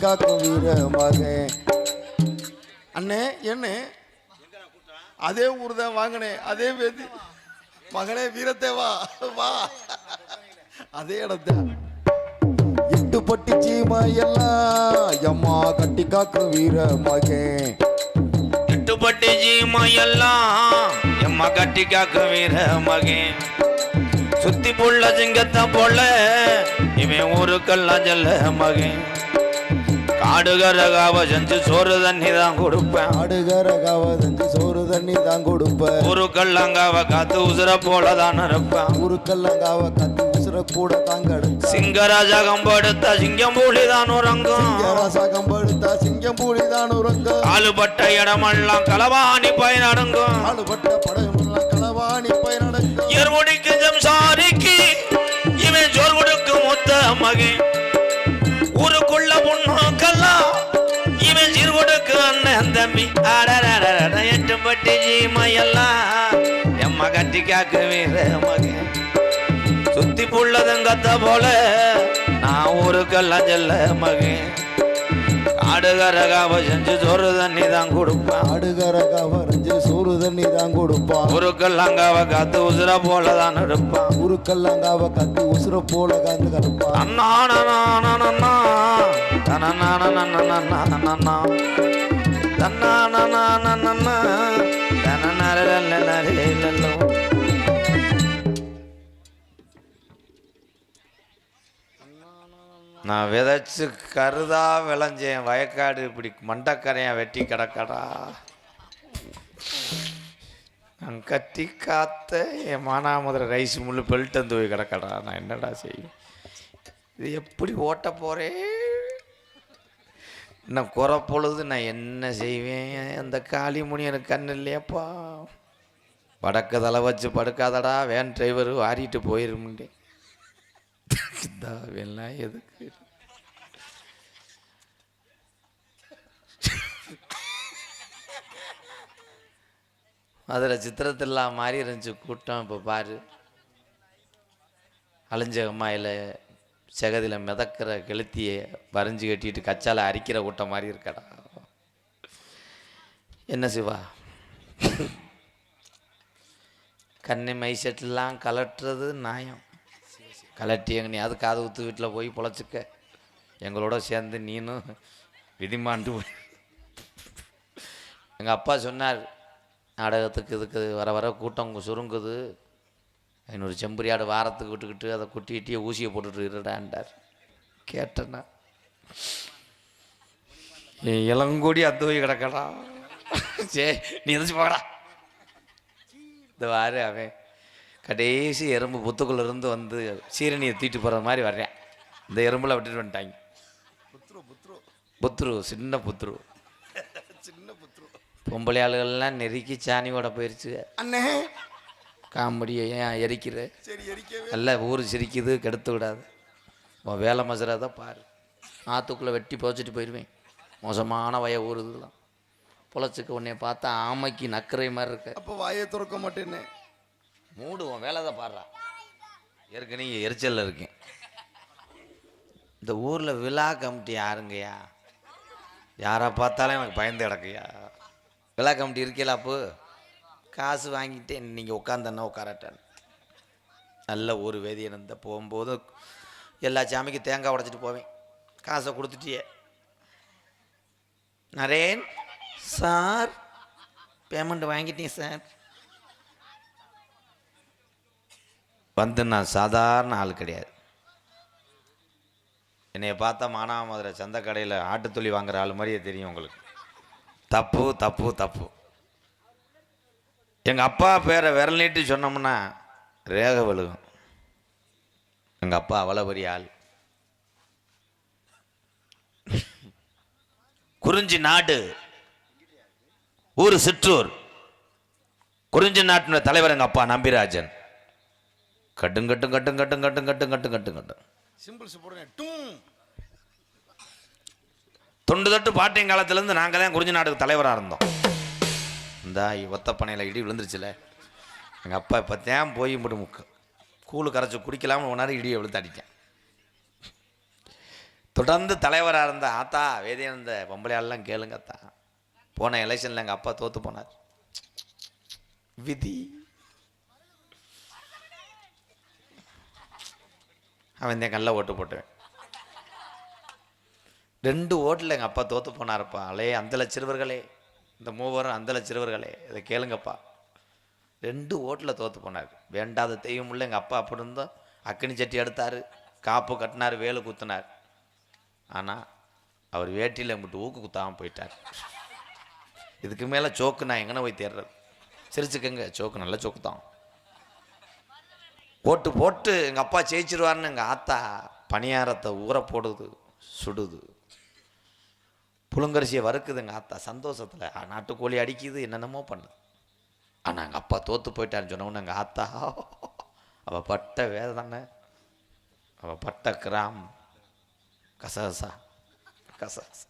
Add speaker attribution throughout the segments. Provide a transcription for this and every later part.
Speaker 1: காக்கும் வீர மகன். அண்ணே என்ன? அதே ஊர் தான் வாங்கினேன். அதே பேதி மகனே வீரத்தை வா. வா. அதே இடத்த. இட்டு பட்டி சீமா எல்லாம் எம்மா கட்டி காக்கும் வீர மகன்.
Speaker 2: எட்டுப்பட்டி சீமா எல்லாம் எம்மா கட்டி காக்கும் வீர மகன். சுத்தி புள்ள சிங்கத்தை போல இவன் ஊருக்கெல்லாம் செல்ல மகன். காடுகரகாவ செஞ்சு சோறு தண்ணி தான் கொடுப்பேன்.
Speaker 1: ஆடுகர காவதஞ்சு சோறு தண்ணி தான் கொடுப்ப
Speaker 2: ஊருக்கெல்லாங்காவ காத்து உசுர போல தான் இருப்பேன்.
Speaker 1: ஊருக்கெல்லாம் காவ கத்தி உசுர கூட தாங்க எடுக்க
Speaker 2: சிங்கராஜா கம்பெடுத்த சிங்கம் பூலி தான் உறங்கும்.
Speaker 1: ராசாகம் படுத்தா சிங்கம் பூலி தான் உறங்க
Speaker 2: காலுபட்ட இடமெல்லாம் களவாணி பயனடங்கும்
Speaker 1: ஆளுபட்ட படையமெல்லாம் களவாணி போய் நடக்க
Speaker 2: எருமுடிக்கு ஜம்சாரிக்கு தம்பி. எட்டுப்பட்டி ஜீமையெல்லாம் எம்ம கட்டி காக்க வீர மகன். சுத்தி புள்ளதங்கத்த போல நான் ஊருக்கெல்லாம் செல்ல மகன். காடுகரகாவ செஞ்சு சோறு தண்ணி தான் கொடுப்பேன்.
Speaker 1: ஆடுகர காவரஞ்சு சோறு தண்ணி தான் கொடுப்பான்.
Speaker 2: ஊருக்கெல்லாங்காவ காத்து உசுர போல தான் இருப்பான்
Speaker 1: ஊருக்கெல்லாம் காவ கத்தி உசுர போல காந்து கலப்பான்
Speaker 2: அண்ணானனானனனா, நன்னா நன்னா நன்னா நான் விதைச்சு கருதா விளைஞ்சேன். வயக்காடு இப்படி மண்டக்கரையாக வெட்டி கிடக்கடா. நான் கட்டி காத்த என் மானாமதுரை ரைஸ் முள்ளு பெல்ட் வந்து போய் கிடக்கடா. நான் என்னடா செய்வேன்? இது எப்படி ஓட்ட போகிறேன் இன்னும் குறப்பொழுது நான் என்ன செய்வேன்? அந்த காளிமுனி எனக்கு கண்ணு இல்லையப்பா. படக்க தலை வச்சு படுக்காதடா வேன் டிரைவர் வாரிட்டு போயிருமுண்டே. இந்த எதுக்கு? அதில் சித்திரத்தில்லாம் மாதிரி இருந்துச்சு கூட்டம் இப்போ பாரு. அழிஞ்ச இல்லை செகதியில் மிதக்கிற கெளுத்தியை வரைஞ்சி கட்டிட்டு கச்சால அரிக்கிற கூட்டம் மாதிரி இருக்கடா. என்ன சிவா? கண்ணி மை செட்டெல்லாம் கலட்டுறது நியாயம். கலட்டி எங்க நீ அது காது ஊத்து வீட்டில் போய் பொழைச்சிக்க. எங்களோட சேர்ந்து நீனும் விதிமாண்டு போய். எங்கள் அப்பா சொன்னார் நாடகத்துக்கு இதுக்கு வர வர கூட்டம் சுருங்குது. ஐநூறு செம்பரியாடு வாரத்துக்கு விட்டுக்கிட்டு அதை குட்டி கிட்டியே ஊசியை போட்டுட்டு இருடான்டார். கேட்டேன்னா. இளங்கூடி அந்த போய் கிடக்கடா. சே நீ எதிர்த்து போகடா. இந்த வாரு அவன் கடைசி எறும்பு புத்துக்குள்ள இருந்து வந்து சீரணியை தூக்கிட்டு போகிற மாதிரி வர்றேன். இந்த எறும்புல விட்டுட்டு வந்துட்டாங்க. புத்ரு சின்ன புத்ரு.
Speaker 1: சின்ன புத்ரு.
Speaker 2: பொம்பளை ஆளுகள்லாம் நெருக்கி சாணியோட போயிருச்சு.
Speaker 1: அண்ணே
Speaker 2: காமெடியை ஏன் எரிக்கிற? நல்ல ஊர் சிரிக்குது கெடுத்து விடாது. உன் வேலை மசுறாத பாரு. ஆற்றுக்குள்ளே வெட்டி புதைச்சிட்டு போயிடுவேன் மோசமான வய ஊர் இதெல்லாம் பொழைச்சிக்க உன்னைய பார்த்தா ஆமைக்கு நக்கரை மாதிரி இருக்க.
Speaker 1: அப்ப வாயை திறக்க மாட்டேனே
Speaker 2: மூடு உன் வேலை தான் பாடுறா. ஏற்கனவே எரிச்சலில் இருக்கேன். இந்த ஊரில் விழா கமிட்டி யாருங்கய்யா? யாரை பார்த்தாலும் எனக்கு பயந்து கிடக்குயா விழா கமிட்டி இருக்கீங்களா அப்போ? காசு வாங்கிட்டு நீங்கள் உட்காந்தன்னா உட்காரட்டான் நல்ல ஒரு வேதி இருந்த போகும்போது எல்லா சாமிக்கும் தேங்காய் உடச்சிட்டு போவேன். காசை கொடுத்துட்டியே. நரேன் சார் பேமெண்ட் வாங்கிட்டேன் சார். வந்து நான் சாதாரண ஆள் கிடையாது. என்னைய பார்த்தா மானாமதுரை சந்த கடையில் ஆட்டுத்துளி வாங்குற ஆள் மாதிரியே தெரியும் உங்களுக்கு. தப்பு தப்பு தப்பு. எங்கள் அப்பா பேரை விரல் நீட்டி சொன்னோம்னா ரேக விழுகும். எங்கள் அப்பா அவ்வளோ பெரிய ஆள். குறிஞ்சி நாடு ஊர் சிற்றூர். குறிஞ்சி நாட்டினுடைய தலைவர் எங்கள் அப்பா நம்பிராஜன். கட்டும் கட்டும் கட்டும் கட்டும் கட்டும் கட்டும் கட்டும் கட்டும் கட்டும்.
Speaker 1: சிம்பிள்ஸ் போடுறேன்
Speaker 2: தொண்டு தொட்டு பாட்டியம் காலத்துலேருந்து நாங்கள் தான் குறிஞ்சி நாட்டுக்கு தலைவராக இருந்தோம். இந்த ஒத்தப்பனையில் இடி விழுந்துருச்சுல. எங்கள் அப்பா இப்போ தான் போய் மட்டும் முக்கு. கூழு கரைச்சி குடிக்கலாம்னு ஒரு இடியை விழுத்து அடிக்கேன் தொடர்ந்து தலைவராக இருந்த ஆத்தா வேதியானந்த பொம்பளையாளெல்லாம் கேளுங்க அத்தா. போன எலெக்ஷனில் எங்கள் அப்பா தோற்று போனார். விதி. அவன் தான் கல்ல ஓட்டு போட்டுவேன். ரெண்டு ஓட்டில் எங்கள் அப்பா தோற்று போனார்ப்பா. அலே அந்த சிறுவர்களே. இந்த மூவரும் அந்தல சிறுவர்களே இதை கேளுங்கப்பா. ரெண்டு ஓட்டில் தோற்று போனார். வேண்டாத தெய்வம் இல்லை எங்கள் அப்பா அப்படி இருந்தோம் அக்கினி சட்டி எடுத்தார் காப்பு கட்டினார் வேலு குத்தினார். ஆனால் அவர் வேட்டியில் எம்பிட்டு ஊக்கு குத்தாமல் போயிட்டார். இதுக்கு மேலே சோக்கு நான் எங்கன போய் தேடுறது சிரிச்சுக்கங்க சோக்கு நல்ல சோக்கு தான். ஓட்டு போட்டு எங்கள் அப்பா ஜெயிச்சிருவார்னு எங்கள் ஆத்தா பணியாரத்தை ஊற போடுது சுடுது. புழுங்கரிசியை வறுக்குதுங்க ஆத்தா சந்தோஷத்தில். நாட்டுக்கோழி அடிக்குது என்னென்னமோ பண்ணுது. ஆனால் எங்கள் அப்பா தோற்று போயிட்டாருன்னு சொன்னோன்னு எங்கள் ஆத்தா அவள் பட்ட வேதனை அவள் பட்ட கிராம் கசகசா கசகசா.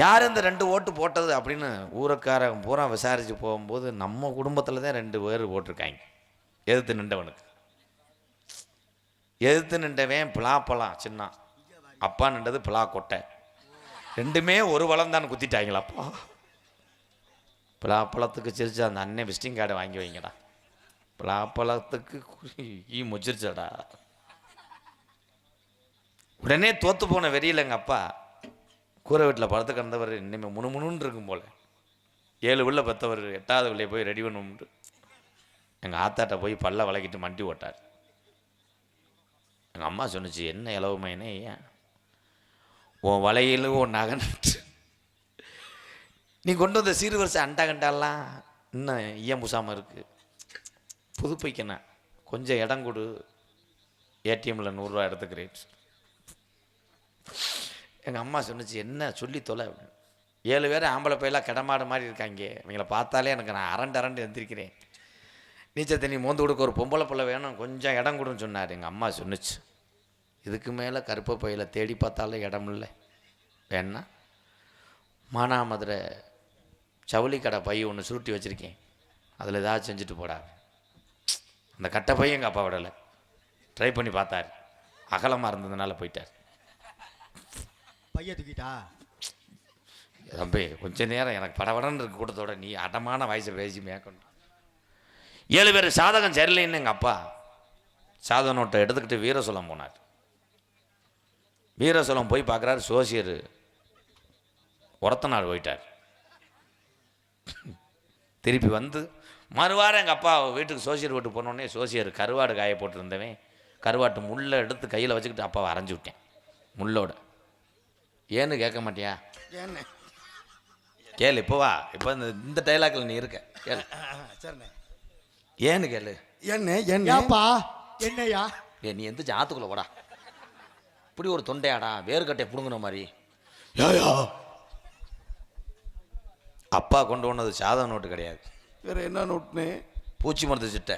Speaker 2: யார் இந்த ரெண்டு ஓட்டு போட்டது அப்படின்னு ஊரக்காரன் பூரா விசாரித்து போகும்போது நம்ம குடும்பத்தில் தான் ரெண்டு பேர் போட்டிருக்காங்க. எதிர்த்து நின்றவனுக்கு. எதிர்த்து நின்றவன் பிளாப்பழம் சின்ன. அப்பா நின்றது பிளா கொட்டை ரெண்டுமே ஒரு வளம் தான் குத்திட்டாங்களாப்பா பிளாப்பழத்துக்கு சிரிச்சு அந்த அண்ணன் விசிட்டிங் கார்டை வாங்கி வைங்கடா. பிளாப்பழத்துக்கு ஈ முச்சிருச்சாடா. உடனே தோத்து போன வெறியில் எங்கள் அப்பா கூரை வீட்டில் பழத்து கிடந்தவர் இனிமேல் முணுமுணுன்னு இருக்கும் போல. ஏழு உள்ள பத்தவர் எட்டாவது உள்ளே போய் ரெடி பண்ணும்ட்டு எங்கள் ஆத்தாட்ட போய் பல்ல வளைக்கிட்டு மண்டி ஓட்டார். எங்கள் அம்மா சொன்னுச்சு என்ன இலவுமைனே ஏன் உன் வலையிலும் உன் நகன்ட்டு நீ கொண்டு வந்த சீர்வரிசை அண்டா கண்டாலாம் இன்னும் ஈயம் பூசாமல் இருக்குது புதுப்பிக்கணும் கொஞ்சம் இடம் கொடு. ஏடிஎம்மில் நூறுரூவா எடுத்துக்கிறேன். எங்கள் அம்மா சொன்னுச்சு என்ன சொல்லி தொலை? அப்படின்னு. ஏழு பேர் ஆம்பளை பையெல்லாம் கிடமாடு மாதிரி இருக்காங்க. இவங்களை பார்த்தாலே எனக்கு நான் அரண்டு அரண்டு எந்திரிக்கிறேன். நீச்சல் தண்ணி மோந்து கொடுக்க ஒரு பொம்பளை பிள்ளை வேணும். கொஞ்சம் இடம் கொடுன்னு சொன்னார் எங்கள் அம்மா சொன்னுச்சு. இதுக்கு மேலே கருப்பை பையில தேடி பார்த்தாலும் இடம் இல்லை. வேணா? மானாமதுரை ஜவுளி கடை பை ஒன்று சுருட்டி வச்சுருக்கேன். அதில் ஏதாவது செஞ்சுட்டு போடா. அந்த கட்டை பையன் எங்கள் அப்பா விடலை. ட்ரை பண்ணி பார்த்தார். அகலமாக இருந்ததுனால போயிட்டார்.
Speaker 3: பைய தூக்கிட்டா?
Speaker 2: தம்பி கொஞ்ச நேரம் எனக்கு படபடன்னு இருக்க கூட்டத்தோட. நீ அடமான வயசை பேசி மேற்கொண்டு. ஏழு பேர் சாதகம் சரியில்லைன்னு எங்கள் அப்பா சாதக நோட்டை எடுத்துக்கிட்டு வீரசோளம் போனார். வீரசோளம் போய் பார்க்குறாரு சோசியர் உரத்த நாள் போயிட்டார். திருப்பி வந்து மறுவாரம் எங்கள் அப்பா வீட்டுக்கு சோசியர் வீட்டுக்கு போனோடனே சோசியர் கருவாடு காய போட்டிருந்தவன் கருவாட்டு முள்ளை எடுத்து கையில் வச்சுக்கிட்டு அப்பாவை அரைஞ்சு விட்டேன் முள்ளோட. ஏன்னு கேட்க மாட்டியா?
Speaker 1: ஏண்ணே
Speaker 2: கேளு இப்போ வா இப்போ இந்த இந்த டைலாக்ல நீ இருக்க கேளு.
Speaker 1: சரிண்ணே.
Speaker 2: ஏன்னு கேளு.
Speaker 1: ஏண்ணே
Speaker 3: ஏப்பா? என்னையா
Speaker 2: ஏ நீ எந்த ஆத்துக்குள்ள போடா. இப்படி ஒரு தொண்டையாடா வேர்க்கட்டையை பிடுங்குன மாதிரி. ஏயா அப்பா கொண்டு வந்தது சாதக நோட்டு கிடையாது.
Speaker 1: வேற என்ன நோட்டுனே?
Speaker 2: பூச்சி மருந்து சிட்டை.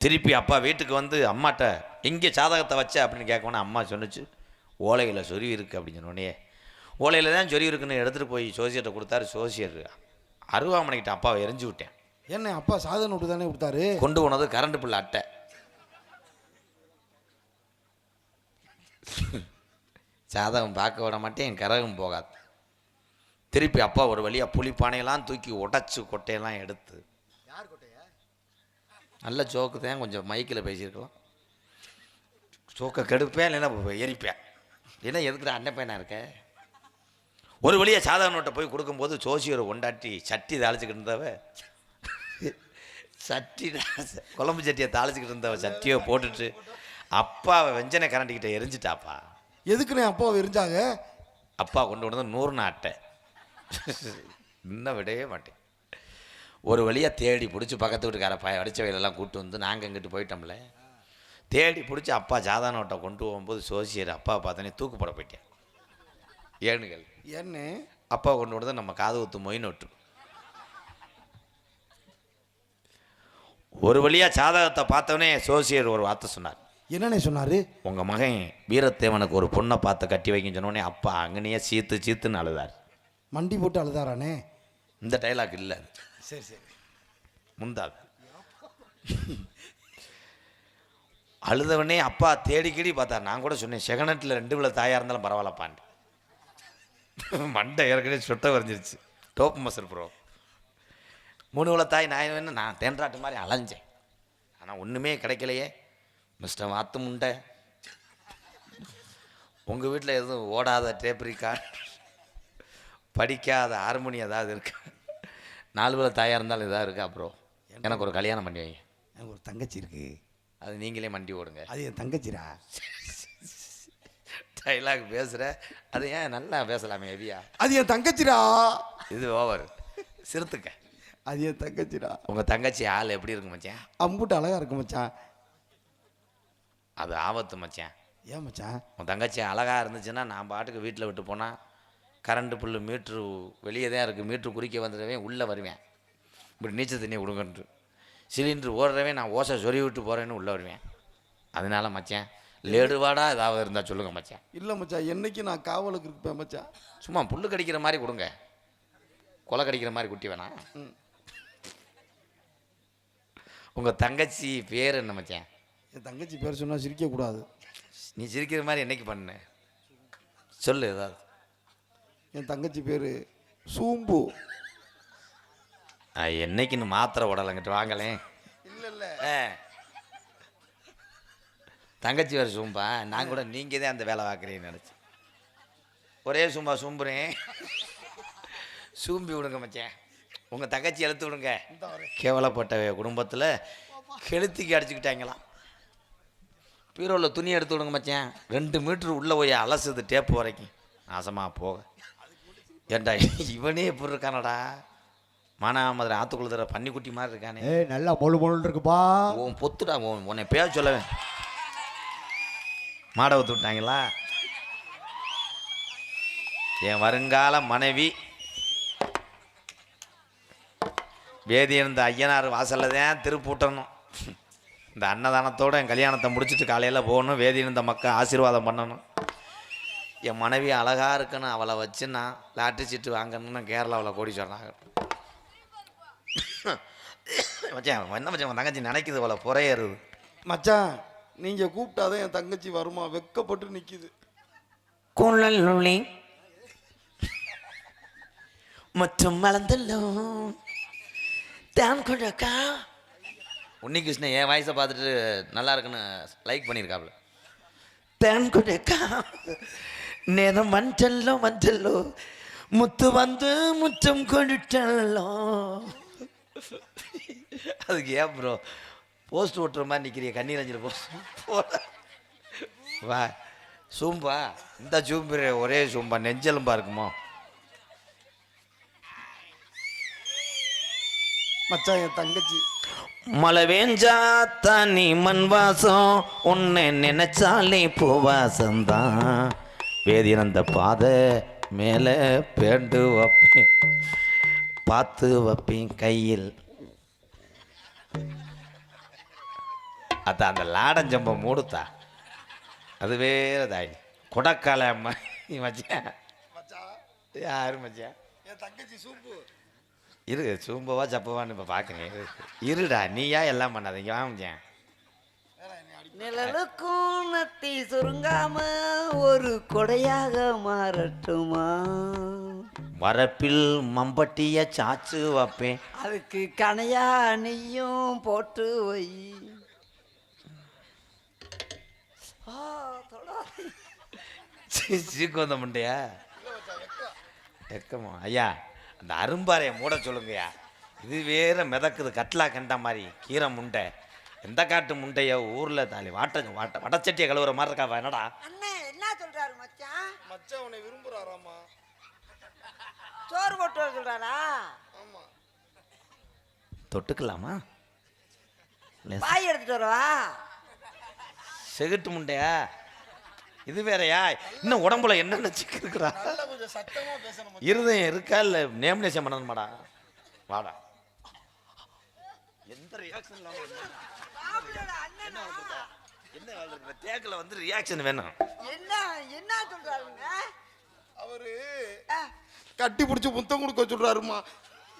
Speaker 2: திருப்பி அப்பா வீட்டுக்கு வந்து அம்மாட்ட எங்கே சாதகத்தை வச்ச? அப்படின்னு கேட்கணும் அம்மா சொன்னுச்சு ஓலையில் சொருவி இருக்கு அப்படின்னு சொன்னோடனே ஓலையில் தான் சொருவி இருக்குன்னு எடுத்துகிட்டு போய் சோசியர்கிட்ட கொடுத்தாரு சோசியர் அருவாமனைக்கிட்ட அப்பாவை எரிஞ்சு விட்டேன்.
Speaker 1: என்ன அப்பா சாதன நோட்டு தானே கொடுத்தாரு?
Speaker 2: கொண்டு போனது கரண்ட் பில் அட்டை. சாதகம் பார்க்க விட மாட்டேன் கரகம் போகாது. திருப்பி அப்பா ஒரு வழியாக புளிப்பானையெல்லாம் தூக்கி உடைச்சு கொட்டையெல்லாம் எடுத்து. நல்ல ஜோக்கு தான் கொஞ்சம் மைக்கில் பேசியிருக்கலாம். ஜோக்கை கெடுப்பேன் இல்லைன்னா எரிப்பேன். என்ன எதுக்குற அண்ணன் பையனா இருக்க? ஒரு வழியாக சாதக நோட்டை போய் கொடுக்கும்போது சோசியர் ஒண்டாட்டி சட்டி தாளிச்சுக்கிட்டு இருந்தவ சட்டி குழம்பு சட்டியை தாளிச்சுக்கிட்டு இருந்தவ சட்டியை போட்டுட்டு அப்பாவை வெஞ்சனை கரண்டிக்கிட்ட எரிஞ்சிட்டாப்பா.
Speaker 1: எதுக்குண்ணே அப்பாவை எரிஞ்சாங்க?
Speaker 2: அப்பா கொண்டு வந்தது நூறு அட்டை இன்னும் விடவே மாட்டேன். ஒரு வழியாக தேடி பிடிச்சி பக்கத்து வீட்டுக்கார பய அடித்த வயலெல்லாம் கூப்பிட்டு வந்து நாங்கள் இங்கிட்டு போயிட்டோம்ல. தேடி பிடிச்சி அப்பா சாதா நோட்டை கொண்டு போகும்போது சோசியர் அப்பா பார்த்தோன்னே தூக்கு போட போயிட்டேன். ஏனுங்கள்
Speaker 1: ஏண்ணே
Speaker 2: அப்பா கொண்டு வந்தது நம்ம காது ஊத்து மொய் நோட்டு. ஒரு வழியாக சாதகத்தை பார்த்தவனே சோசியர் ஒரு வார்த்தை சொன்னார்.
Speaker 1: என்னண்ணே சொன்னாரு?
Speaker 2: உங்கள் மகன் வீரத்தேவனுக்கு ஒரு பொண்ணை பார்த்து கட்டி வைக்கன்னு சொன்னோடனே அப்பா அங்கனையே சீத்து சீத்துன்னு அழுதார்.
Speaker 1: மண்டி போட்டு அழுதாரானே?
Speaker 2: இந்த டைலாக் இல்லை
Speaker 1: சரி சரி.
Speaker 2: முந்தாது அழுதவனே அப்பா தேடிக்கிடி பார்த்தா நான் கூட சொன்னேன் செகனட்டில் ரெண்டு விழ தாயாக இருந்தாலும் பரவாயில்லப்பான்ட்டு. மண்டை ஏற்கனவே சுட்ட வரைஞ்சிருச்சு. டோப் மசர் ப்ரோ மூணு விழ தாய் நான் வேணும் நான் தேன்றாட்டு மாதிரி அலைஞ்சேன். ஆனால் ஒன்றுமே கிடைக்கலையே. மிஸ்டர் வாத்து முண்டை உங்கள் வீட்டில் எதுவும் ஓடாத டேப் இருக்கா? படிக்காத ஹார்மோனி ஏதாவது இருக்கா? நாலு விழ தாயாக இருந்தாலும் இதாக இருக்கா ப்ரோ எனக்கு ஒரு கல்யாணம் பண்ணி வைங்க.
Speaker 1: எனக்கு ஒரு தங்கச்சி இருக்கு.
Speaker 2: அது நீங்களே மண்டி ஓடுங்க.
Speaker 1: அது என் தங்கச்சிடா.
Speaker 2: டைலாக் பேசுகிற அது ஏன் நல்லா பேசலாமே ஹெவியா?
Speaker 1: அது என் தங்கச்சிடா.
Speaker 2: இது ஓவர் சிறுத்துக்க.
Speaker 1: அது என் தங்கச்சிடா.
Speaker 2: உங்கள் தங்கச்சி ஆள் எப்படி இருக்கு மச்சான்?
Speaker 1: அம்புட்டு அழகா இருக்கு மச்சான்.
Speaker 2: அது ஆபத்து மச்சான்.
Speaker 1: ஏன் மச்சான்?
Speaker 2: உன் தங்கச்சி அழகாக இருந்துச்சுன்னா நான் பாட்டுக்கு வீட்டில் விட்டு போனால் கரண்ட்டு புல்லு மீட்ரு வெளியே தான் இருக்குது மீட்ரு குறிக்க வந்துடுவேன் உள்ளே வருவேன். இப்படி நீச்சல் தண்ணி விடுங்கன்ட்டு சிலிண்ட்ரு ஓடுறவே நான் ஓசை சொறி விட்டு போகிறேன்னு உள்ளே வருவேன். அதனால மச்சான் லேடுவாடா ஏதாவது இருந்தால் சொல்லுங்கள் மச்சான்.
Speaker 1: இல்லை மச்சான் என்னைக்கு நான் காவலுக்கு இருப்பேன் மச்சான்.
Speaker 2: சும்மா புல்லு கடிக்கிற மாதிரி கொடுங்க. கொலை கடிக்கிற மாதிரி குட்டி வேணாம்.
Speaker 1: ம்.
Speaker 2: உங்கள் தங்கச்சி பேர் என்ன மச்சான்?
Speaker 1: என் தங்கச்சி பேர் சொன்னால் சிரிக்கக்கூடாது
Speaker 2: நீ சிரிக்கிற மாதிரி என்னைக்கு பண்ண? சொல்லு ஏதாவது.
Speaker 1: என் தங்கச்சி பேர் சூம்பு.
Speaker 2: என்னைக்குன்னு மாத்திரை உடலங்கிட்டு வாங்களேன்.
Speaker 1: இல்லை இல்லை.
Speaker 2: தங்கச்சி வேறு சூம்பா? நான் கூட நீங்கள் தான் அந்த வேலை பார்க்குறீங்கன்னு நினச்சேன். ஒரே சும்மா சூம்புறேன். சூம்பி விடுங்க மச்சான். உங்கள் தங்கச்சி எழுத்து விடுங்க. கேவலப்பட்ட குடும்பத்தில் கெளுத்திக்கு அடிச்சுக்கிட்டாங்களாம். பீரோவில் துணி எடுத்து விடுங்க மச்சான். ரெண்டு மீட்ரு உள்ளே போய் அலசுது டேப்பு வரைக்கும். நாசமாக போக. ஏண்டா இவனே எப்படி இருக்கானடா. மானாமதுரை ஆத்துக்குள்ள தர பன்னிக்குட்டி மாதிரி இருக்கானே.
Speaker 3: ஏய் நல்லா மொழு மொழு இருக்குப்பா.
Speaker 2: உன் பொத்துடா உன் உன்னை பேர் சொல்லவேன் மாட ஊத்து விட்டாங்களா? என் வருங்கால மனைவி. வேதி இருந்த ஐயனார் வாசல்ல தான் திருப்பூட்டணும். இந்த அன்னதானத்தோட என் கல்யாணத்தை முடிச்சிட்டு காலையில் போகணும். வேதி இருந்த மக்கள் ஆசீர்வாதம் பண்ணணும். என் மனைவி அழகாக இருக்கணும். அவளை வச்சு நான் லாட்டரி சீட்டு வாங்கணும்னு கேரளாவில் கோடி சொன்னாங்க மச்சான் என்ன மச்சான் உன் தங்கச்சி நினைக்குது அவளை புறையேறுது
Speaker 1: மச்சான் நீங்கள் கூப்பிட்டாதான் என் தங்கச்சி வருமா? வெக்கப்பட்டு நிற்கிது
Speaker 2: குழலுளி மற்றும் மலர்ந்தல்லோ தான் குழக்கா உன்னிகிருஷ்ணன் என் வாய்ஸை பார்த்துட்டு நல்லா இருக்குன்னு லைக் பண்ணியிருக்காப்ல தேன் குழக்கா நேரம் மஞ்சள்ளோ மஞ்சள்ளோ முத்து வந்து முத்தம் கொடுத்தல்லோ. அதுக்கு ஏன் ப்ரோ போஸ்ட் ஓட்டுற மாதிரி நிற்கிறிய கண்ணீர் அஞ்சல் போஸ்ட் வா சூம்பா இந்த சூம்பு ஒரே சூம்பா நெஞ்செலும்பா இருக்குமோ?
Speaker 1: மச்சான் என் தங்கச்சி.
Speaker 2: மழை வேஞ்சா தனி மண் வாசம் உன்னை நினைச்சாலே பூவாசம்தான் வேதியனந்த பாதை மேலே பேண்டு வைப்பேன் பார்த்து வைப்பேன் கையில். அத்தா அந்த லாடஞ்சம்பை மூடுத்தா. அது வேற தாய் கொடக்கால அம்மா நீ மச்சான்.
Speaker 1: மச்சான்
Speaker 2: யாரு மச்சான்?
Speaker 1: என் தங்கச்சி சூப்பு.
Speaker 2: இரு சூம்பவா சப்பவான்னு இப்போ பார்க்குறேன் இரு. இருடா நீயா எல்லாம் பண்ணாதீங்க வா மச்சான்.
Speaker 4: நிழலுக்கும் நத்தி சுருங்காம ஒரு கொடையாக மாறட்டுமா?
Speaker 2: வரப்பில் மம்பட்டிய சாச்சு வைப்பேன்.
Speaker 4: அதுக்கு கனையா நெய்யும் போட்டு வை.
Speaker 2: சீக்கு வந்த முண்டையா? எக்கமா. ஐயா அந்த அரும்பாறையை மூட சொல்லுங்கய்யா. இது வேற மிதக்குது கட்லா கண்ட மாதிரி கீரை முண்டை. எந்த காட்டு முண்டைய ஊரில் தாலி வாட்ட வாட்ட வடச்சட்டியை கழுவுற மாதிரி இருக்கா என்னடா?
Speaker 4: அண்ணே என்ன சொல்றாரு மச்சான்?
Speaker 1: மச்சான் உன்னை விரும்புகிறாராமா
Speaker 4: சோறு போட்டு வர சொல்றாரா?
Speaker 1: ஆமாம்
Speaker 2: தொட்டுக்கலாமா.
Speaker 4: பாய் எடுத்துட்டு வரவா?
Speaker 2: செகுட்டு முண்டையா? இது வேறயா? இன்னும் உடம்புல என்னென்ன சிக்கு இருக்குடா இருதயம் இருக்கா இல்லை நேமினேஷன் பண்ணணுமாடா? வாடா. எந்த ரியாக்ஷன் என்ன தேக்கில் வந்து ரியாக்ஷன் வேணும்.
Speaker 4: என்ன என்ன சொல்றாருங்க?
Speaker 1: அவரு
Speaker 4: ஆ,
Speaker 1: கட்டி பிடிச்சி முத்தம் கொடுக்க சொல்றாருமா.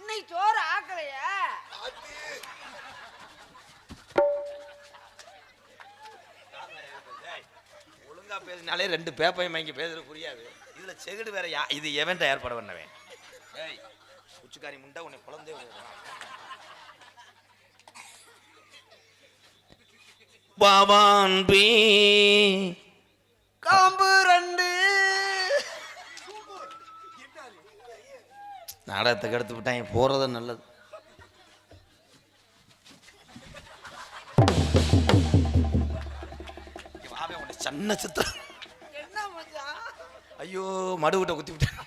Speaker 4: இன்னைக்கு சோறு ஆக்கலையா?
Speaker 2: ஒழுங்கா பேசினாலே ரெண்டு பேப்பையும் வாங்கி பேசுறது புரியாது. இதுல செகுடு வேற யா இது எவன்ட்ட ஏற்பாடு பண்ணவன். ஏய் உச்சிக்காரி முண்டை உன்னை குழந்தை பாபான் பீ.
Speaker 4: காம்பு ரெண்டு.
Speaker 2: நாடகத்துக்கு எடுத்து விட்டாங்க போறது நல்லது. சன்ன சித்திர
Speaker 4: என்ன மச்சான்
Speaker 2: ஐயோ மடு விட்ட குத்தி விட்டேன்.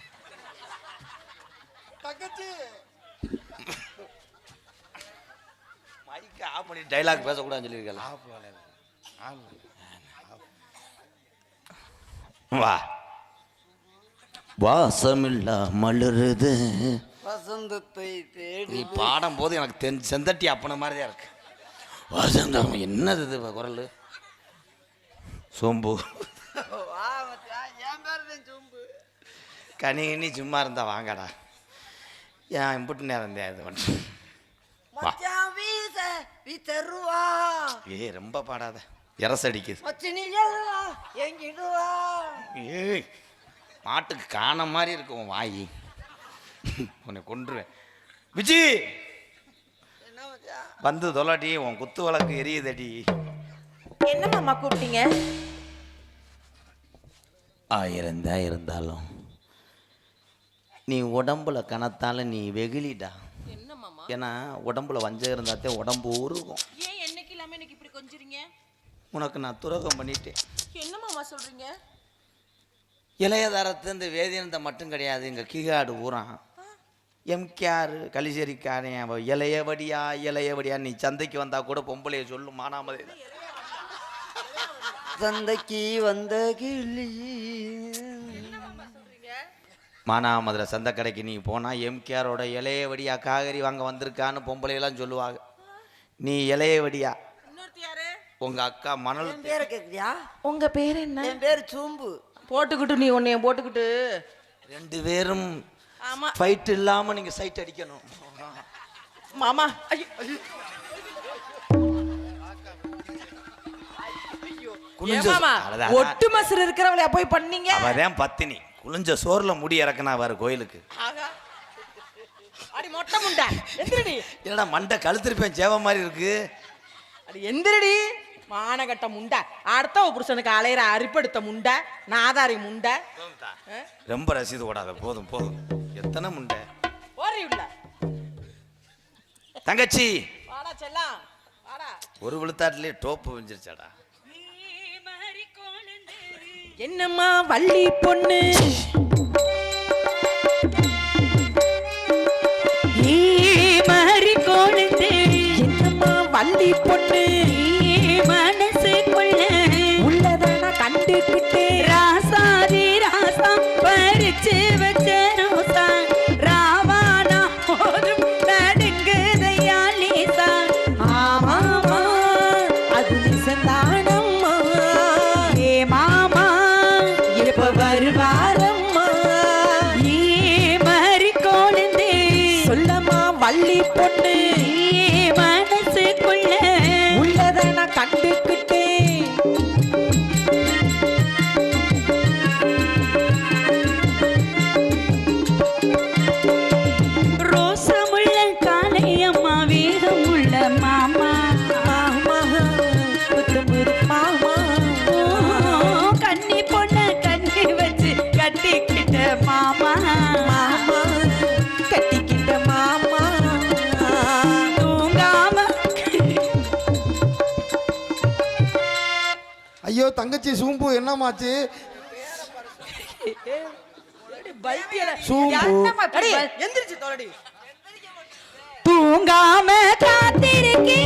Speaker 2: மைக்கு ஆஃப் பண்ணி டைலாக் பேசக்கூடாதுன்னு சொல்லியிருக்கல வா. வாசமில்லா மலருது.
Speaker 4: வசந்தத்தை தேடி
Speaker 2: நீ பாடும் போது எனக்கு தென் செந்தட்டி அப்பன மாதிரி தான் இருக்கு. வசந்தம் என்னது இது குரல்? சோம்பு. கனி கனி சும்மா இருந்தா வாங்கடா. ஏன் இம்புட்டு நேரம் தான் இது பண்ணு வா.
Speaker 4: மச்சான் வீச வீ தருவா
Speaker 2: ஏய் ரொம்ப பாடாத.
Speaker 4: எல்லா எங்கிடுவா
Speaker 2: ஏய் மாட்டுக்கு காண மாதிரி இருக்கு உன் வாய். உன்னை கொன்றுவேன். விஜி!
Speaker 4: என்ன மச்சான்?
Speaker 2: வந்து தொலாட்டி உன் குத்து வழக்கு எரியுதடி.
Speaker 5: என்ன மாமா கூப்பிட்டீங்க?
Speaker 2: ஆயிரம் தான் இருந்தாலும். நீ உடம்புல கனத்தால நீ வெகுளிடா.
Speaker 5: என்ன மாமா?
Speaker 2: ஏன்னா உடம்புல வஞ்சம் இருந்தாத்தே உடம்பு உருகும்.
Speaker 5: ஏன் என்னைக்கு இல்லாம எனக்கு இப்படி கொஞ்சுறீங்க?
Speaker 2: உனக்கு நான் துரோகம் பண்ணிட்டேன்.
Speaker 5: என்ன மாமா சொல்றீங்க?
Speaker 2: இளையதரத்து இந்த வேதியனத்தை மட்டும் கிடையாது இங்கே கீகாடு ஊரான் எம்கேஆர் கலிசேரிக்காரன் இளையவடியா இளையவடியா நீ சந்தைக்கு வந்தா கூட பொம்பளைய சொல்லு மானாமதே.
Speaker 4: சந்தைக்கு வந்த கிளி
Speaker 2: மானாமதுரை சந்தை கடைக்கு நீ போனால் எம்கேஆரோட இளையவடியா காகரி வாங்க வந்திருக்கான்னு பொம்பளையெல்லாம் சொல்லுவாங்க. நீ இளையவடியா
Speaker 5: இன்னொருத்தி யாரு
Speaker 2: உங்கள் அக்கா மணல்
Speaker 4: பேரை கேக்குறியா?
Speaker 5: உங்க பேர் என்ன?
Speaker 4: என் பேர் சோம்பு.
Speaker 5: போட்டுக்கிட்டு நீ உன்னைய போட்டுக்கிட்டு.
Speaker 2: ரெண்டு பேரும்
Speaker 5: ஆமா.
Speaker 2: ஃபைட் இல்லாமல் நீங்கள் சைட் அடிக்கணும்.
Speaker 5: மாமா ஐயோ, ஒட்டு மசுறு இருக்கிறவளையா போய் பண்ணீங்க?
Speaker 2: அவதான் பத்தினி. குளிஞ்ச சோறுல முடி இறக்குனா பாரு கோயிலுக்கு.
Speaker 5: அடி மொட்டை முண்டை. எந்திரடி.
Speaker 2: என்னடா மண்டை கழுத்திருப்பேன் சேவ மாதிரி இருக்கு.
Speaker 5: அடி எந்திரடி. மானகட்ட முண்டை. அடுத்த புருஷனுக்கு அலையிற அரிப்படுத்த முண்டை நாதாரி முண்டை?
Speaker 2: ரொம்ப ரசீது ஓடாத போதும் போதும். எத்தனை முண்டை?
Speaker 5: ஓரி உள்ள.
Speaker 2: தங்கச்சி.
Speaker 5: வாடா செல்லாம். வாடா.
Speaker 2: ஒரு விழுத்தாட்டிலே டோப்பு விஞ்சிருச்சாடா
Speaker 5: என்னம்மா வள்ளி பொண்ணு?
Speaker 6: மாறி தேடி
Speaker 5: என்னம்மா வள்ளி பொண்ணு?
Speaker 1: தங்கச்சி சூம்பு என்னமாச்சு?
Speaker 6: தூங்காம காத்திருக்கே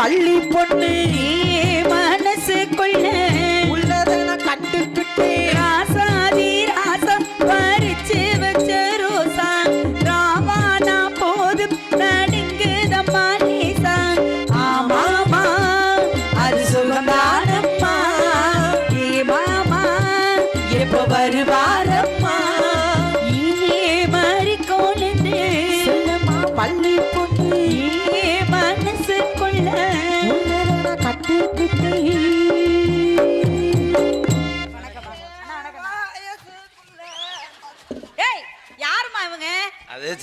Speaker 6: பள்ளி பொண்ணு மனசுக்குள்ள உள்ளதெல்லாம் கட்டுக்கிட்டே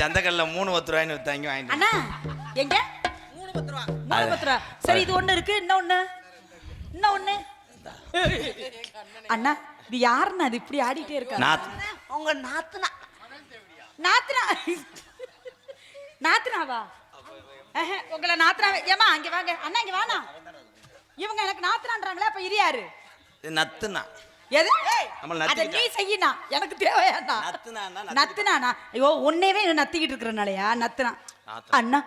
Speaker 2: அது சந்தக்கல்ல மூணு பத்து ரூபாய்னு வித்தாங்க வாங்கிட்டு
Speaker 6: அண்ணா எங்க?
Speaker 5: மூணு பத்து ரூபா.
Speaker 6: மூணு பத்து ரூபா. சரி இது ஒண்ணு இருக்கு. இன்னும் ஒண்ணு? இன்னும் ஒண்ணு? அண்ணா இது யாருண்ணா? அது இப்படி ஆடிட்டே இருக்கா
Speaker 4: உங்க நாத்துனா.
Speaker 6: நாத்ராவா ஆஹா, உங்களை நாத்ரா ஏமா அங்க வாங்க. அண்ணா இங்க வாண்ணா. இவங்க எனக்கு நாத்ரான்றாங்களே அப்ப இது யாரு?
Speaker 2: நத்துனா.
Speaker 6: எது? அத. நீ செய்யினா. எனக்கு தேவையாண்ணா. நத்துனானா ஐயோ உன்னையவே நத்திக்கிட்டு இருக்கிறனாலயா? நத்துனா.
Speaker 2: நாத்து.
Speaker 6: அண்ணா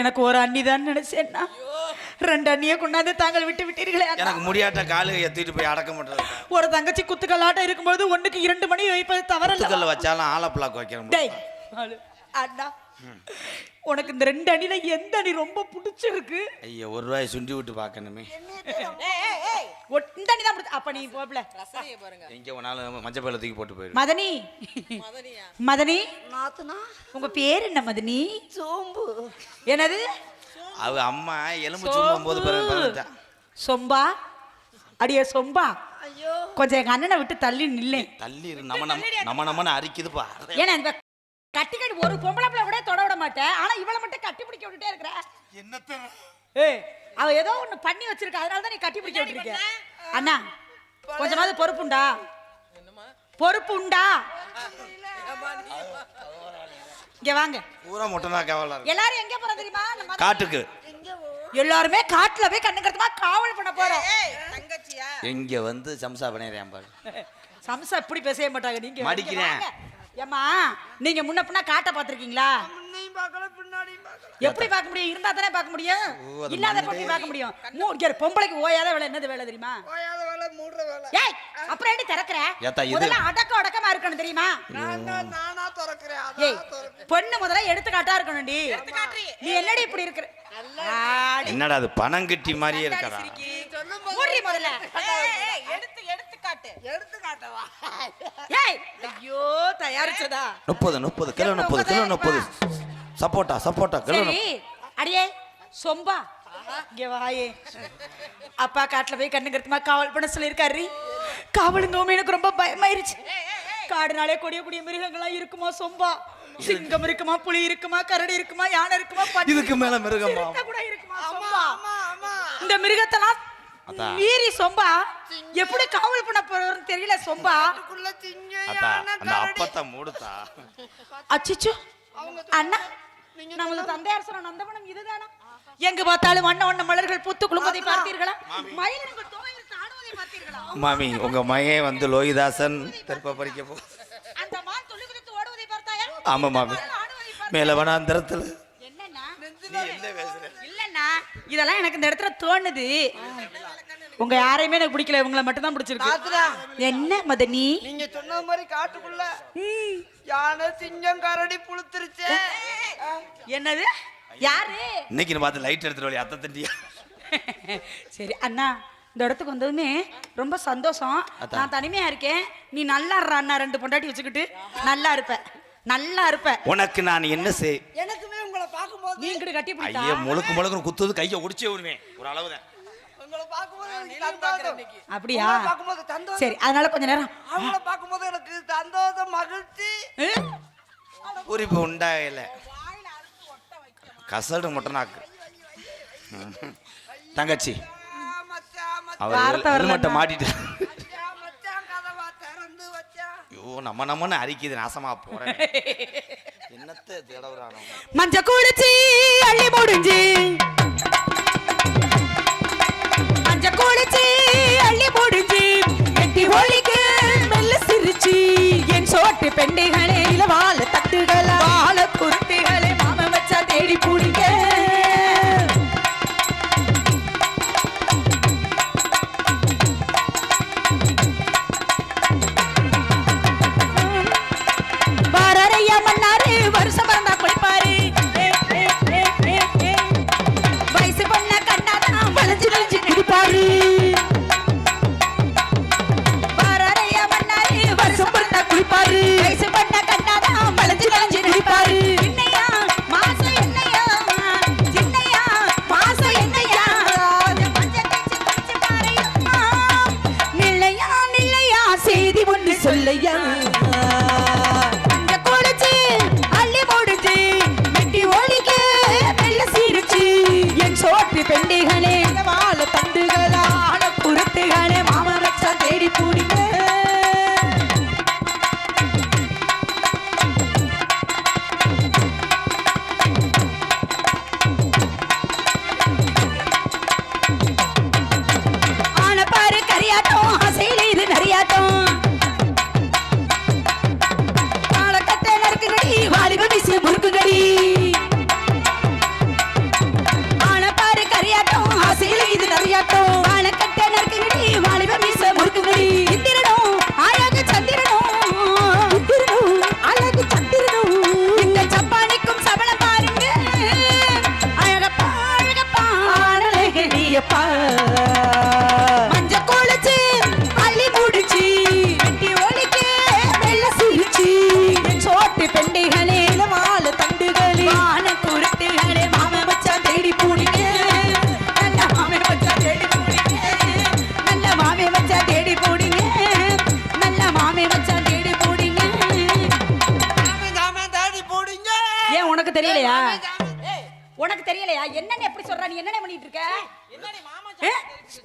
Speaker 6: எனக்கு ஒரு அண்ணி தான் நினைச்சேன்னா ரெண்டு அண்ணியை கொண்டாந்து தாங்கள் விட்டு விட்டீர்களே.
Speaker 2: எனக்கு முடியாட்ட காலு எத்திட்டு போய் அடக்கம் பண்றது
Speaker 6: ஒரு தங்கச்சி குத்துக்கல்லாட்டம் இருக்கும்போது ஒண்ணுக்கு இரண்டு மணி வைப்பது தவறல்ல.
Speaker 2: வச்சாலும் ஆல பிளாக் வைக்கிறேன்
Speaker 6: டேய் அண்ணா. உனக்கு இந்த ரெண்டு அணில எந்த அணி ரொம்ப பிடிச்சிருக்கு?
Speaker 2: ஐயா ஒரு ரூபாய் சுண்டி விட்டு பார்க்கணுமே.
Speaker 6: இந்த அணி தான் பிடிச்ச அப்ப நீ போப்ல
Speaker 2: எங்க போனாலும் மஞ்சள் பையில தூக்கி போட்டு போயிடும்
Speaker 6: மதனி.
Speaker 5: மதனியா?
Speaker 6: மதனி.
Speaker 4: நாத்துனா?
Speaker 6: உங்க பேர் என்ன மதனி?
Speaker 4: சோம்பு.
Speaker 6: என்னது?
Speaker 2: அவ அம்மா எலும்பு சும்மும் போது
Speaker 6: சொம்பா. அடியே சொம்பா.
Speaker 4: ஐயோ.
Speaker 6: கொஞ்சம் எங்க அண்ணனை விட்டு தள்ளி நில்லேன்
Speaker 2: தள்ளி நம்ம நம்ம நம்ம நம்மன்னு அரிக்குதுப்பா.
Speaker 6: ஏன்னா கட்டி கட்டி ஒரு பொம்பளை பிள்ளை கூட தொட விட மாட்டேன். ஆனா இவளை மட்டும் கட்டி பிடிக்க விட்டுட்டே இருக்கிற.
Speaker 2: என்னத்த?
Speaker 6: ஏய் அவ ஏதோ ஒண்ணு பண்ணி வச்சிருக்க. அதனால தான் நீ கட்டி பிடிக்க விட்டுருக்க அண்ணா கொஞ்சமாவது பொறுப்புண்டா? பொறுப்பு உண்டா இங்க வாங்க.
Speaker 2: பூரா முட்டைனா கவலை இருக்கு.
Speaker 6: எல்லாரும் எங்க போறோம் தெரியுமா? நம்ம
Speaker 2: காட்டுக்கு.
Speaker 6: எல்லாருமே காட்டுல போய் கண்ணு கருத்துமா காவல் பண்ண போறோம்.
Speaker 5: ஏய் தங்கச்சியா?
Speaker 2: இங்க வந்து சம்சா பண்ணிடுறேன் பாரு
Speaker 6: சம்சா இப்படி பேசவே மாட்டாங்க. நீங்க
Speaker 2: மடிக்கிறேன்.
Speaker 6: ஏம்மா நீங்க முன்ன பின்ன காட்ட பாத்திருக்கீங்களா
Speaker 4: முன்னையும் பார்க்கல பின்னாடியும் பார்க்கல.
Speaker 6: எப்படி பார்க்க முடியும்? இருந்தா தானே பார்க்க முடியும்? இல்லாத எப்படி பார்க்க முடியும்? மூ- இங்க இரு, பொம்பளைக்கு ஓயாத வேலை என்னது வேலை தெரியுமா?
Speaker 4: ஓயாத வேலை மூடுற வேலை.
Speaker 6: ஏய் அப்புறம் எப்படி திறக்கிற? முதல்ல அடக்க அடக்கமா இருக்கணும் தெரியுமா?
Speaker 4: நான் திறக்கிறேன்
Speaker 6: ஏய் பொண்ணு முதல்ல எடுத்துக்காட்டா இருக்கணும்டி. நீ என்னடி இப்படி இருக்கிற.
Speaker 2: என்னடா அது பணம் கட்டி மாதிரியே இருக்கடா
Speaker 6: மூடி முதல்ல.
Speaker 5: எடுத்து எடுத்து காட்டு.
Speaker 4: எடுத்து காட்டவா
Speaker 6: ஏய் ஐயோ தயாரிச்சதா?
Speaker 2: முப்பது முப்பது கிலோ முப்பது கிலோ முப்பது. சப்போட்டா சப்போட்டா கிலோ
Speaker 6: சரி அடியே சொம்பா. இங்க வாயே. அப்பா காட்டுல போய் கண்ணு கருத்துமா காவல் பண்ண சொல்லியிருக்காரு. காவலுங்க எனக்கு ரொம்ப பயமாயிருச்சு. காடுனாலே கொடிய கொடிய மிருகங்கள்லாம் இருக்குமா சொம்பா? சிங்கம் இருக்குமா புலி இருக்குமா கரடி இருக்குமா யானை இருக்குமா பன்றி
Speaker 2: இதுக்கு மேல மிருகமா?
Speaker 6: கூட இருக்குமா சொம்பா? இந்த மிருகத்தெல்லாம். மீறி சொம்பா எப்படி காவல் பண்ண போறோம்னு தெரியல சொம்பா.
Speaker 2: அந்த. அப்பத்தை மூடுத்தா
Speaker 6: அச்சிச்சோ. அண்ணா நமது தந்தையார் சொன்ன நந்தவனம் இதுதானா? எங்கு பார்த்தாலும் வண்ண வண்ண மலர்கள் பூத்து குலுங்குவதை பார்த்தீர்களா? மயிலினங்கள் தோகையில் ஆடுவதை பார்த்தீர்களா?
Speaker 2: மாமி உங்க மகன் வந்து லோகிதாசன் திருப்ப படிக்க போ.
Speaker 6: அந்த மான் துள்ளி குதித்து ஓடுவதை பார்த்தாயா?
Speaker 2: ஆமா மாமி? மேல வனாந்திரத்துல.
Speaker 6: என்னண்ணா?
Speaker 2: நீ என்ன பேசுற
Speaker 6: இல்லண்ணா இதெல்லாம் எனக்கு இந்த இடத்துல தோணுது. உங்க யாரையுமே எனக்கு பிடிக்கல இவங்கள மட்டும் தான் பிடிச்சிருக்கு என்ன மதனி?
Speaker 4: நீங்க சொன்ன மாதிரி காட்டுக்குள்ள யானை சிங்கம் கரடி புளுத்துருச்சே
Speaker 6: என்னது? யாரு?
Speaker 2: இன்னைக்கு பார்த்து லைட் எடுத்துட்டு வழி அத்தை தண்டியா
Speaker 6: சரி அண்ணா இந்த இடத்துக்கு வந்ததுமே ரொம்ப சந்தோஷம். நான் தனிமையா இருக்கேன். நீ நல்லா இருற அண்ணா ரெண்டு பொண்டாட்டி வச்சுக்கிட்டு. நல்லா இருப்ப. நல்லா இருப்ப.
Speaker 2: உனக்கு நான் என்ன செய்?
Speaker 4: எனக்குமே உங்களை பார்க்கும்போது
Speaker 6: நீ இங்கிட்டு கட்டி
Speaker 2: ஐயா முழுக்கு முழுக்கு குத்துது கையை ஒடிச்சே விடுவேன் ஒரு அளவுதான்.
Speaker 4: உங்களை பார்க்கும்போது எனக்கு சந்தோஷம்.
Speaker 6: அப்படியா?
Speaker 4: உங்களை பார்க்கும்போது சந்தோஷம்.
Speaker 6: சரி அதனால கொஞ்ச நேரம்.
Speaker 4: அவங்கள பார்க்கும்போது எனக்கு சந்தோஷம் மகிழ்ச்சி?
Speaker 2: குறிப்பு உண்டாகல. கசடு முட்டனாக்கு தங்கச்சி. அவர். ஹெல்மெட்டை மாட்டிட்டு. ஐயோ நம்ம நம்மன்னு அரிக்குது நாசமா போறேன். என்னத்த தேடவுறானோ
Speaker 6: மஞ்ச குளிச்சி அள்ளி முடிஞ்சு.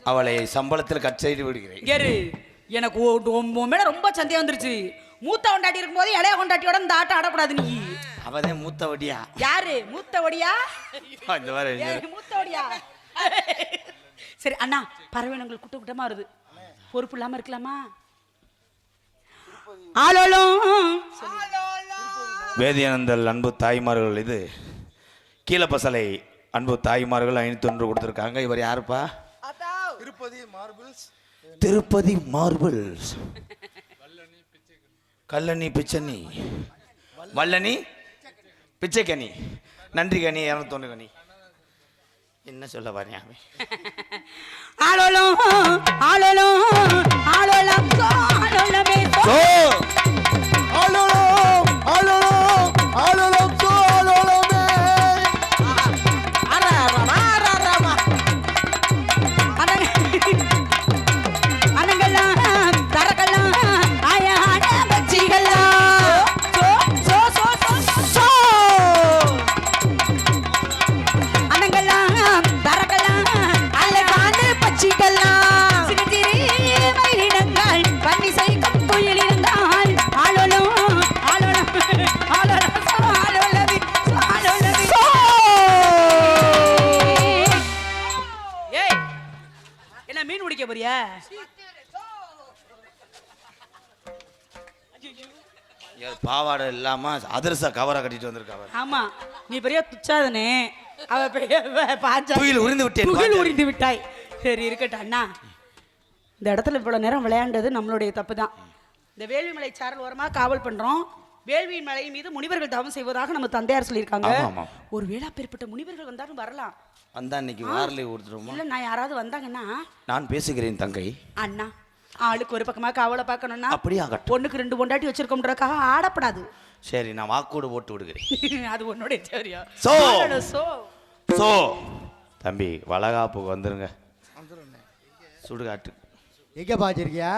Speaker 2: அவளை சம்பளத்தில் கட் செய்து விடுகிறேன்.
Speaker 6: இரு. எனக்கு உன் மேல ரொம்ப சந்தேகம் வந்துருச்சு. மூத்த கொண்டாட்டி இருக்கும்போது இளைய கொண்டாட்டியோட இந்த ஆட்டம் ஆடக்கூடாது நீ.
Speaker 2: அவதே மூத்த வட்டியா
Speaker 6: யாரு? மூத்த ஏய், மூத்த ஒடியா சரி அண்ணா பறவைனங்கள் கூட்ட கூட்டமா வருது. பொறுப்பு இல்லாம இருக்கலாமா?
Speaker 2: வேதியானந்தல் அன்பு தாய்மார்கள் இது. கீழப்பசலை அன்பு தாய்மார்கள் ஐநூத்தி ஒன்று கொடுத்துருக்காங்க. இவர் யாருப்பா?
Speaker 1: திருப்பதி மார்பிள்ஸ்.
Speaker 2: திருப்பதி மார்பிள்ஸ். கல்லணி பிச்சனி வல்லணி பிச்சைக்கனி. நன்றி கனி இரநூத்தொன்று கனி. என்ன சொல்ல பாருங்க
Speaker 6: ஆலோலம் ஆலோலம் ஆலோலம்
Speaker 2: பாவாடை இல்லாம அதிரச கவரை கட்டிட்டு வந்திருக்காங்க
Speaker 6: ஆமா நீ பெரிய துச்சாதனே. அவ பெரிய பாஞ்சா
Speaker 2: உரிந்து விட்டேன், பாஞ்சாலி.
Speaker 6: உரிந்து விட்டாய். சரி இருக்கட்டும் அண்ணா. இந்த இடத்துல இவ்வளவு நேரம் விளையாண்டது நம்மளுடைய தப்பு தான் இந்த வேள்விமலை சாரல் ஓரமா காவல் பண்றோம். வேள்வி மலை மீது முனிவர்கள் தவம் செய்வதாக நம்ம தந்தையார் சொல்லியிருக்காங்க. ஒரு வேளா பெறப்பட்ட முனிவர்கள் வந்தாலும் வரலாம்.
Speaker 2: வந்தா இன்னைக்கு வாரலி கொடுத்துருமா
Speaker 6: இல்ல நான் யாராவது வந்தாங்கன்னா
Speaker 2: நான் பேசுகிறேன் தங்கை.
Speaker 6: அண்ணா ஆளுக்கு ஒரு பக்கமா காவலை பார்க்கணும்னா
Speaker 2: அப்படியே ஆகட்டும்.
Speaker 6: பொண்ணுக்கு ரெண்டு பொண்டாட்டி வச்சிருக்கோம்ன்றக்காக ஆடப்படாது.
Speaker 2: சரி நான் வாக்கூடு போட்டு விடுகிறேன்.
Speaker 6: அது உன்னுடைய தேவையா?
Speaker 2: சோ.
Speaker 6: சோ.
Speaker 2: சோ. தம்பி வளகாப்புக்கு வந்துருங்க. சுடுகாட்டு.
Speaker 3: எங்க பாச்சிருக்கியா